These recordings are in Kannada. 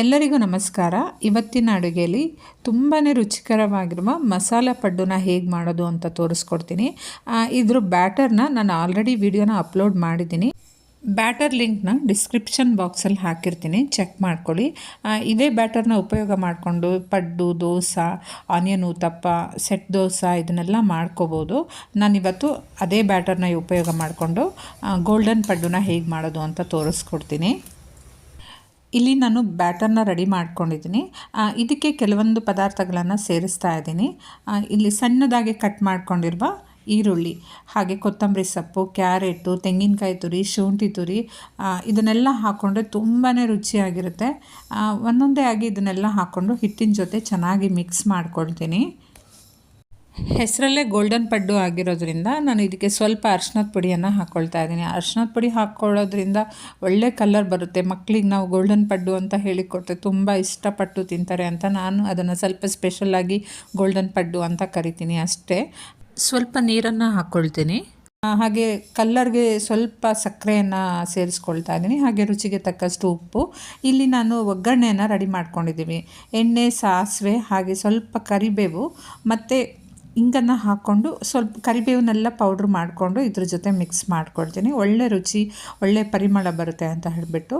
ಎಲ್ಲರಿಗೂ ನಮಸ್ಕಾರ. ಇವತ್ತಿನ ಅಡುಗೆಯಲ್ಲಿ ತುಂಬಾ ರುಚಿಕರವಾಗಿರುವ ಮಸಾಲ ಪಡ್ಡುನ ಹೇಗೆ ಮಾಡೋದು ಅಂತ ತೋರಿಸ್ಕೊಡ್ತೀನಿ. ಇದ್ರ ಬ್ಯಾಟರ್ನ ನಾನು ಆಲ್ರೆಡಿ ವಿಡಿಯೋನ ಅಪ್ಲೋಡ್ ಮಾಡಿದ್ದೀನಿ. ಬ್ಯಾಟರ್ ಲಿಂಕ್ನ ಡಿಸ್ಕ್ರಿಪ್ಷನ್ ಬಾಕ್ಸಲ್ಲಿ ಹಾಕಿರ್ತೀನಿ. ಚೆಕ್ ಮಾಡ್ಕೊಳ್ಳಿ. ಇದೇ ಬ್ಯಾಟರ್ನ ಉಪಯೋಗ ಮಾಡಿಕೊಂಡು ಪಡ್ಡು, ದೋಸೆ, ಆನಿಯನ್ ಊತಪ್ಪ, ಸೆಟ್ ದೋಸೆ ಇದನ್ನೆಲ್ಲ ಮಾಡ್ಕೋಬೋದು. ನಾನಿವತ್ತು ಅದೇ ಬ್ಯಾಟರ್ನ ಉಪಯೋಗ ಮಾಡಿಕೊಂಡು ಗೋಲ್ಡನ್ ಪಡ್ಡುನ ಹೇಗೆ ಮಾಡೋದು ಅಂತ ತೋರಿಸ್ಕೊಡ್ತೀನಿ. ಇಲ್ಲಿ ನಾನು ಬ್ಯಾಟರ್ನ ರೆಡಿ ಮಾಡ್ಕೊಂಡಿದ್ದೀನಿ. ಇದಕ್ಕೆ ಕೆಲವೊಂದು ಪದಾರ್ಥಗಳನ್ನು ಸೇರಿಸ್ತಾ ಇದ್ದೀನಿ. ಇಲ್ಲಿ ಸಣ್ಣದಾಗಿ ಕಟ್ ಮಾಡ್ಕೊಂಡಿರುವ ಈರುಳ್ಳಿ, ಹಾಗೆ ಕೊತ್ತಂಬರಿ ಸೊಪ್ಪು, ಕ್ಯಾರೆಟು, ತೆಂಗಿನಕಾಯಿ ತುರಿ, ಶುಂಠಿ ತುರಿ ಇದನ್ನೆಲ್ಲ ಹಾಕ್ಕೊಂಡ್ರೆ ತುಂಬಾ ರುಚಿಯಾಗಿರುತ್ತೆ. ಒಂದೊಂದೇ ಆಗಿ ಇದನ್ನೆಲ್ಲ ಹಾಕ್ಕೊಂಡು ಹಿಟ್ಟಿನ ಜೊತೆ ಚೆನ್ನಾಗಿ ಮಿಕ್ಸ್ ಮಾಡ್ಕೊಳ್ತೀನಿ. ಹೆಸರಲ್ಲೇ ಗೋಲ್ಡನ್ ಪಡ್ಡು ಆಗಿರೋದ್ರಿಂದ ನಾನು ಇದಕ್ಕೆ ಸ್ವಲ್ಪ ಅರ್ಶಿನದ ಪುಡಿಯನ್ನು ಹಾಕ್ಕೊಳ್ತಾ ಇದ್ದೀನಿ. ಅರ್ಶಿನದ ಪುಡಿ ಹಾಕ್ಕೊಳ್ಳೋದ್ರಿಂದ ಒಳ್ಳೆ ಕಲರ್ ಬರುತ್ತೆ. ಮಕ್ಕಳಿಗೆ ನಾವು ಗೋಲ್ಡನ್ ಪಡ್ಡು ಅಂತ ಹೇಳಿಕೊಟ್ರೆ ತುಂಬ ಇಷ್ಟಪಟ್ಟು ತಿಂತಾರೆ ಅಂತ ನಾನು ಅದನ್ನು ಸ್ವಲ್ಪ ಸ್ಪೆಷಲಾಗಿ ಗೋಲ್ಡನ್ ಪಡ್ಡು ಅಂತ ಕರಿತೀನಿ ಅಷ್ಟೇ. ಸ್ವಲ್ಪ ನೀರನ್ನು ಹಾಕ್ಕೊಳ್ತೀನಿ ಹಾಗೆ ಕಲ್ಲರ್ಗೆ ಸ್ವಲ್ಪ ಸಕ್ಕರೆಯನ್ನು ಸೇರಿಸ್ಕೊಳ್ತಾ ಇದ್ದೀನಿ. ಹಾಗೆ ರುಚಿಗೆ ತಕ್ಕಷ್ಟು ಉಪ್ಪು. ಇಲ್ಲಿ ನಾನು ಒಗ್ಗರಣೆಯನ್ನು ರೆಡಿ ಮಾಡ್ಕೊಂಡಿದ್ದೀವಿ. ಎಣ್ಣೆ, ಸಾಸಿವೆ, ಹಾಗೆ ಸ್ವಲ್ಪ ಕರಿಬೇವು, ಮತ್ತು ಇಂಗನ್ನು ಹಾಕ್ಕೊಂಡು ಸ್ವಲ್ಪ ಕರಿಬೇವನ್ನೆಲ್ಲ ಪೌಡ್ರ್ ಮಾಡಿಕೊಂಡು ಇದ್ರ ಜೊತೆ ಮಿಕ್ಸ್ ಮಾಡ್ಕೊಳ್ತೀನಿ. ಒಳ್ಳೆ ರುಚಿ, ಒಳ್ಳೆ ಪರಿಮಳ ಬರುತ್ತೆ ಅಂತ ಹೇಳಿಬಿಟ್ಟು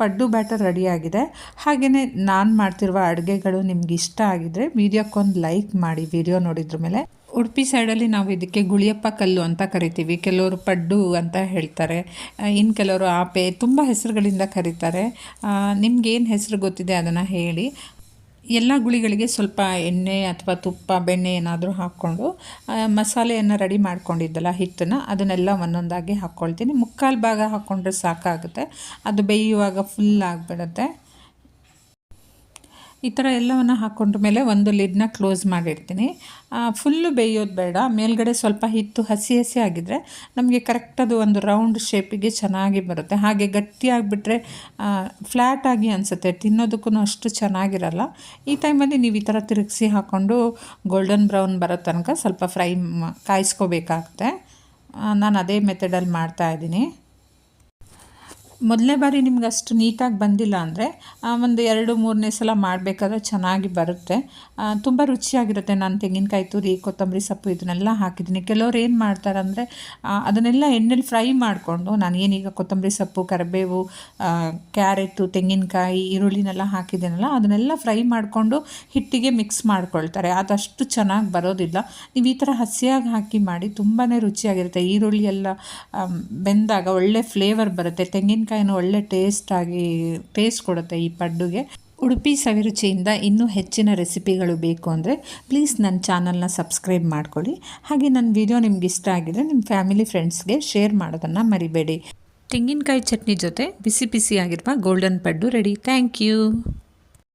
ಪಡ್ಡು ಬ್ಯಾಟರ್ ರೆಡಿಯಾಗಿದೆ ಹಾಗೆಯೇ ನಾನು ಮಾಡ್ತಿರುವ ಅಡುಗೆಗಳು ನಿಮ್ಗೆ ಇಷ್ಟ ಆಗಿದ್ರೆ ವೀಡಿಯೋಕ್ಕೊಂದು ಲೈಕ್ ಮಾಡಿ ವಿಡಿಯೋ ನೋಡಿದ್ರ ಮೇಲೆ. ಉಡುಪಿ ಸೈಡಲ್ಲಿ ನಾವು ಇದಕ್ಕೆ ಗುಳಿಯಪ್ಪ ಕಲ್ಲು ಅಂತ ಕರಿತೀವಿ. ಕೆಲವರು ಪಡ್ಡು ಅಂತ ಹೇಳ್ತಾರೆ. ಇನ್ನು ಕೆಲವರು ಆಪೆ, ತುಂಬ ಹೆಸರುಗಳಿಂದ ಕರೀತಾರೆ. ನಿಮ್ಗೇನು ಹೆಸರು ಗೊತ್ತಿದೆ ಅದನ್ನು ಹೇಳಿ. ಎಲ್ಲ ಗುಳಿಗಳಿಗೆ ಸ್ವಲ್ಪ ಎಣ್ಣೆ ಅಥವಾ ತುಪ್ಪ, ಬೆಣ್ಣೆ ಏನಾದರೂ ಹಾಕ್ಕೊಂಡು ಮಸಾಲೆಯನ್ನು ರೆಡಿ ಮಾಡ್ಕೊಂಡಿದ್ದಲ್ಲ ಹಿಟ್ಟನ್ನು, ಅದನ್ನೆಲ್ಲ ಒಂದೊಂದಾಗಿ ಹಾಕ್ಕೊಳ್ತೀನಿ ಮುಕ್ಕಾಲು ಭಾಗ ಹಾಕ್ಕೊಂಡ್ರೆ ಸಾಕಾಗುತ್ತೆ. ಅದು ಬೇಯುವಾಗ ಫುಲ್ ಆಗಿಬಿಡುತ್ತೆ. ಈ ಥರ ಎಲ್ಲವನ್ನು ಹಾಕ್ಕೊಂಡ ಮೇಲೆ ಒಂದು ಲಿಡ್ನ ಕ್ಲೋಸ್ ಮಾಡಿರ್ತೀನಿ. ಫುಲ್ಲು ಬೇಯೋದು ಬೇಡ. ಮೇಲ್ಗಡೆ ಸ್ವಲ್ಪ ಹಿತ್ತು ಹಸಿ ಹಸಿ ಆಗಿದ್ದರೆ ನಮಗೆ ಅದು ಒಂದು ರೌಂಡ್ ಶೇಪಿಗೆ ಚೆನ್ನಾಗಿ ಬರುತ್ತೆ. ಹಾಗೆ ಗಟ್ಟಿಯಾಗಿಬಿಟ್ರೆ ಫ್ಲ್ಯಾಟಾಗಿ ಅನಿಸುತ್ತೆ. ತಿನ್ನೋದಕ್ಕೂ ಅಷ್ಟು ಚೆನ್ನಾಗಿರಲ್ಲ. ಈ ಟೈಮಲ್ಲಿ ನೀವು ಈ ಥರ ತಿರುಗಿಸಿ ಹಾಕ್ಕೊಂಡು ಗೋಲ್ಡನ್ ಬ್ರೌನ್ ಬರೋ ತನಕ ಸ್ವಲ್ಪ ಫ್ರೈ ಕಾಯಿಸ್ಕೋಬೇಕಾಗುತ್ತೆ. ನಾನು ಅದೇ ಮೆಥಡಲ್ಲಿ ಮಾಡ್ತಾಯಿದ್ದೀನಿ ಮೊದಲನೇ ಬಾರಿ ನಿಮ್ಗೆ ಅಷ್ಟು ನೀಟಾಗಿ ಬಂದಿಲ್ಲ ಅಂದರೆ ಒಂದು ಎರಡು, ಮೂರನೇ ಸಲ ಮಾಡಬೇಕಾದ್ರೆ ಚೆನ್ನಾಗಿ ಬರುತ್ತೆ. ತುಂಬ ರುಚಿಯಾಗಿರುತ್ತೆ. ನಾನು ತೆಂಗಿನಕಾಯಿ ತುರಿ, ಕೊತ್ತಂಬರಿ ಸೊಪ್ಪು ಇದನ್ನೆಲ್ಲ ಹಾಕಿದ್ದೀನಿ. ಕೆಲವ್ರು ಏನು ಮಾಡ್ತಾರೆ ಅಂದರೆ ಅದನ್ನೆಲ್ಲ ಎಣ್ಣೆಲಿ ಫ್ರೈ ಮಾಡಿಕೊಂಡು, ನಾನು ಏನೀಗ ಕೊತ್ತಂಬರಿ ಸೊಪ್ಪು, ಕರಿಬೇವು ಕ್ಯಾರೆಟು, ತೆಂಗಿನಕಾಯಿ, ಈರುಳ್ಳಿನೆಲ್ಲ ಹಾಕಿದ್ದೀನಲ್ಲ, ಅದನ್ನೆಲ್ಲ ಫ್ರೈ ಮಾಡಿಕೊಂಡು ಹಿಟ್ಟಿಗೆ ಮಿಕ್ಸ್ ಮಾಡ್ಕೊಳ್ತಾರೆ. ಅದಷ್ಟು ಚೆನ್ನಾಗಿ ಬರೋದಿಲ್ಲ. ನೀವು ಈ ಥರ ಹಸಿಯಾಗಿ ಹಾಕಿ ಮಾಡಿ ತುಂಬಾ ರುಚಿಯಾಗಿರುತ್ತೆ. ಈರುಳ್ಳಿ ಎಲ್ಲ ಬೆಂದಾಗ ಒಳ್ಳೆ ಫ್ಲೇವರ್ ಬರುತ್ತೆ. ತೆಂಗಿನಕಾಯಿನೂ ಒಳ್ಳೆ ಟೇಸ್ಟಾಗಿ ಟೇಸ್ಟ್ ಕೊಡುತ್ತೆ ಈ ಪಡ್ಡುಗೆ. ಉಡುಪಿ ಸವಿರುಚಿಯಿಂದ ಇನ್ನೂ ಹೆಚ್ಚಿನ ರೆಸಿಪಿಗಳು ಬೇಕು ಅಂದರೆ ಪ್ಲೀಸ್ ನನ್ನ ಚಾನಲ್ನ ಸಬ್ಸ್ಕ್ರೈಬ್ ಮಾಡ್ಕೊಳ್ಳಿ. ಹಾಗೆ ನನ್ನ ವಿಡಿಯೋ ನಿಮ್ಗೆ ಇಷ್ಟ ಆಗಿದ್ರೆ ನಿಮ್ಮ ಫ್ಯಾಮಿಲಿ ಫ್ರೆಂಡ್ಸ್ಗೆ ಶೇರ್ ಮಾಡೋದನ್ನು ಮರಿಬೇಡಿ. ತೆಂಗಿನಕಾಯಿ ಚಟ್ನಿ ಜೊತೆ ಬಿಸಿ ಬಿಸಿಯಾಗಿರುವ golden paddu ready thank you